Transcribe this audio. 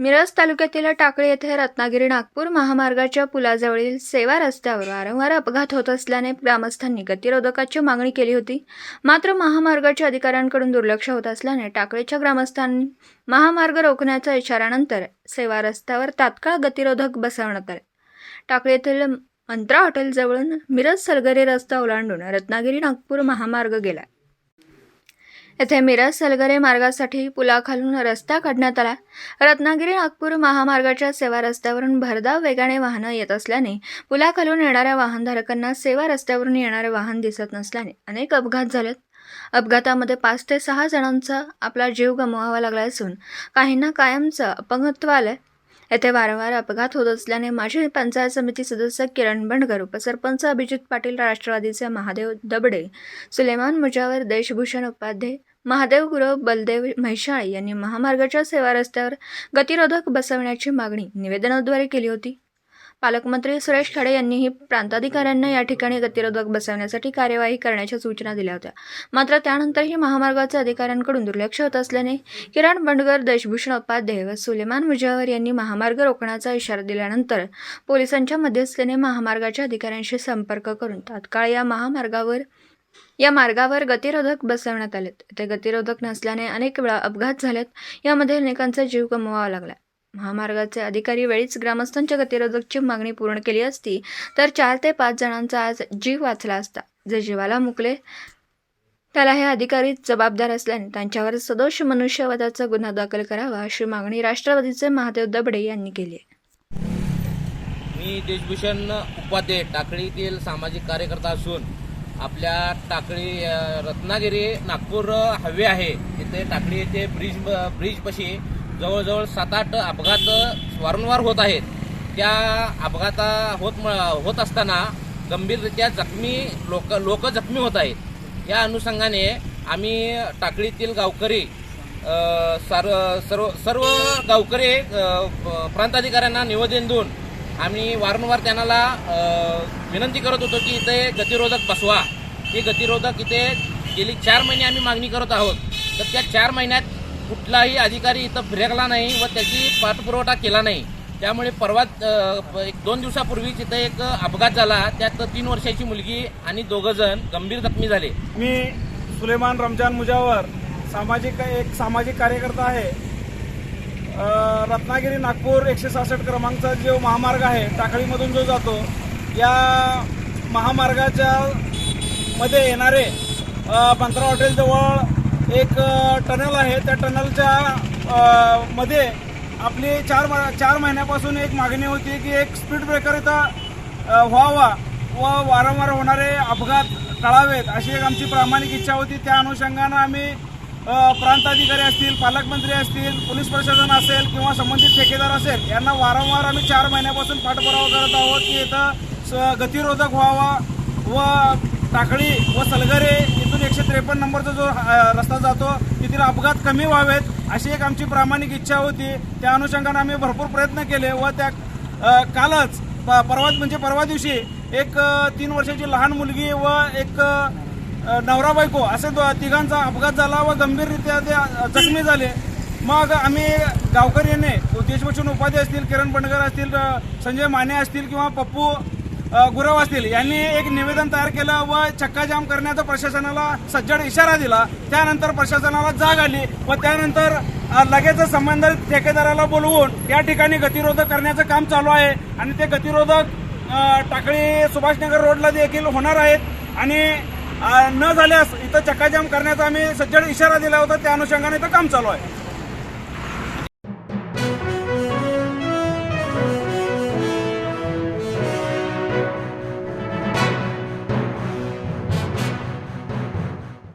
मिरज तालुक्यातील टाकळी येथे रत्नागिरी नागपूर महामार्गाच्या पुलाजवळील सेवा रस्त्यावर वारंवार अपघात होत असल्याने ग्रामस्थांनी गतिरोधकाची मागणी केली होती. मात्र महामार्गाच्या अधिकाऱ्यांकडून दुर्लक्ष होत असल्याने टाकळीच्या ग्रामस्थांनी महामार्ग रोखण्याच्या इशाऱ्यानंतर सेवा रस्त्यावर तात्काळ गतिरोधक बसवण्यात आले. टाकळी येथील मंत्रा हॉटेलजवळून मिरज सलगरी रस्ता ओलांडून रत्नागिरी नागपूर महामार्ग गेला. येथे मिरज सलगरे मार्गासाठी पुलाखालून रस्ता काढण्यात आला. रत्नागिरी नागपूर महामार्गाच्या सेवा रस्त्यावरून भरधाव वेगाने वाहनं येत असल्याने पुलाखालून येणाऱ्या वाहनधारकांना सेवा रस्त्यावरून येणारे वाहन दिसत नसल्याने अनेक अपघात झालेत. अपघातामध्ये पाच ते सहा जणांचा आपला जीव गमवावा लागला असून काहींना कायमचं अपंगत्व आलंय. येथे वारंवार अपघात होत असल्याने माजी पंचायत समिती सदस्य किरण बंडकर उपसरपंच अभिजित पाटील राष्ट्रवादीचे महादेव दबडे सुलेमान मुजावर देशभूषण उपाध्ये महादेव गुरव बलदेव म्हैशाळे यांनी महामार्गाच्या सेवा रस्त्यावर गतिरोधक बसवण्याची मागणी निवेदनाद्वारे केली होती. पालकमंत्री सुरेश खाडे यांनीही प्रांताधिकाऱ्यांना या ठिकाणी गतिरोधक बसवण्यासाठी कार्यवाही करण्याच्या सूचना दिल्या होत्या. मात्र त्यानंतरही महामार्गाच्या अधिकाऱ्यांकडून दुर्लक्ष होत असल्याने किरण बंडगर देशभूषण उपाध्याय व सुलेमान मुजावर यांनी महामार्ग रोखण्याचा इशारा दिल्यानंतर पोलिसांच्या मध्यस्थीने महामार्गाच्या अधिकाऱ्यांशी संपर्क करून तात्काळ या महामार्गावर या मार्गावर गतिरोधक बसवण्यात आलेत. ते गतिरोधक नसल्याने अनेक वेळा अपघात झालेत. यामध्ये अनेकांचा जीव गमवावा लागला. महामार्गाचे अधिकारी वेळीच ग्रामस्थांच्या गतिरोधकची मागणी पूर्ण केली असती तर चार ते पाच जणांचा आज जीव वाचला असता. जे जीवाला मुकले त्याला हे अधिकारी जबाबदार असल्याने त्यांच्यावर सदोष मनुष्यवधाचा गुन्हा दाखल करावा अशी मागणी राष्ट्रवादीचे महादेव दबडे यांनी केली आहे. मी देशभूषण उपाध्ये टाकळीतील सामाजिक कार्यकर्ता असून आपल्या टाकळी रत्नागिरी नागपूर हवे आहे. तिथे टाकळी येथे ब्रिज ब्रिजपाशी जवळजवळ सात आठ अपघात वारंवार होत आहेत. त्या अपघाता होत म- होत असताना गंभीररित्या जखमी लोक लोक जखमी होत आहेत. या अनुषंगाने आम्ही टाकळीतील गावकरी सर्व सर्व सर्व गावकरी प्रांताधिकाऱ्यांना निवेदन देऊन आम्ही वारंवार त्यांना विनंती करत होतो की इथे गतिरोधक बसवा. हे गतिरोधक इथे गेली चार महिने आम्ही मागणी करत आहोत. तर त्या चार महिन्यात कुठलाही अधिकारी इथं फिरकला नाही व त्याची पाठपुरवठा केला नाही. त्यामुळे परवा एक दोन दिवसापूर्वीच इथं एक अपघात झाला. त्यात तीन वर्षाची मुलगी आणि दोघं जण गंभीर जखमी झाले. मी सुलेमान रमजान मुजावर सामाजिक एक सामाजिक कार्यकर्ता आहे. रत्नागिरी नागपूर एकशे सहासष्ट क्रमांकचा जो महामार्ग आहे टाकळीमधून जो जातो या महामार्गाच्या मध्ये येणारे पंधरा हॉटेलजवळ एक टनल आहे. त्या टनलच्या मध्ये आपली चार म- चार महिन्यापासून एक मागणी होती की एक स्पीड ब्रेकर इथं व्हावा व वारंवार होणारे अपघात टाळावेत अशी एक आमची प्रामाणिक इच्छा होती. त्या अनुषंगानं आम्ही प्रांताधिकारी असतील पालकमंत्री असतील पोलीस प्रशासन असेल किंवा संबंधित ठेकेदार असेल यांना वारंवार आम्ही चार महिन्यापासून पाठपुरावा करत आहोत की इथं स- गतिरोधक व्हावा व टाकळी व सलगरे इथून एकशे त्रेपन्न नंबरचा जो रस्ता जातो तिथील अपघात कमी व्हावेत अशी एक आमची प्रामाणिक इच्छा होती. त्या अनुषंगाने आम्ही भरपूर प्रयत्न केले व त्या कालच प- परवा म्हणजे परवा दिवशी एक तीन वर्षाची लहान मुलगी व एक नवरा बायको असे तिघांचा अपघात झाला व गंभीररित्या ते जखमी झाले. मग आम्ही गावकऱ्यांनी देशभूषण उपाध्ये असतील किरण पणकर असतील संजय माने असतील किंवा पप्पू गुरव असतील यांनी एक निवेदन तयार केलं व चक्काजाम करण्याचा प्रशासनाला सज्जड इशारा दिला. त्यानंतर प्रशासनाला जाग आली व त्यानंतर लगेच संबंधित ठेकेदाराला बोलवून या ठिकाणी गतिरोधक करण्याचं काम चालू आहे. आणि ते गतिरोधक टाकळी सुभाषनगर रोडला देखील होणार आहेत. आणि न झाल्यास इथं चक्काजाम करण्याचा आम्ही सज्जड इशारा दिला होता. त्या अनुषंगाने इथं काम चालू आहे.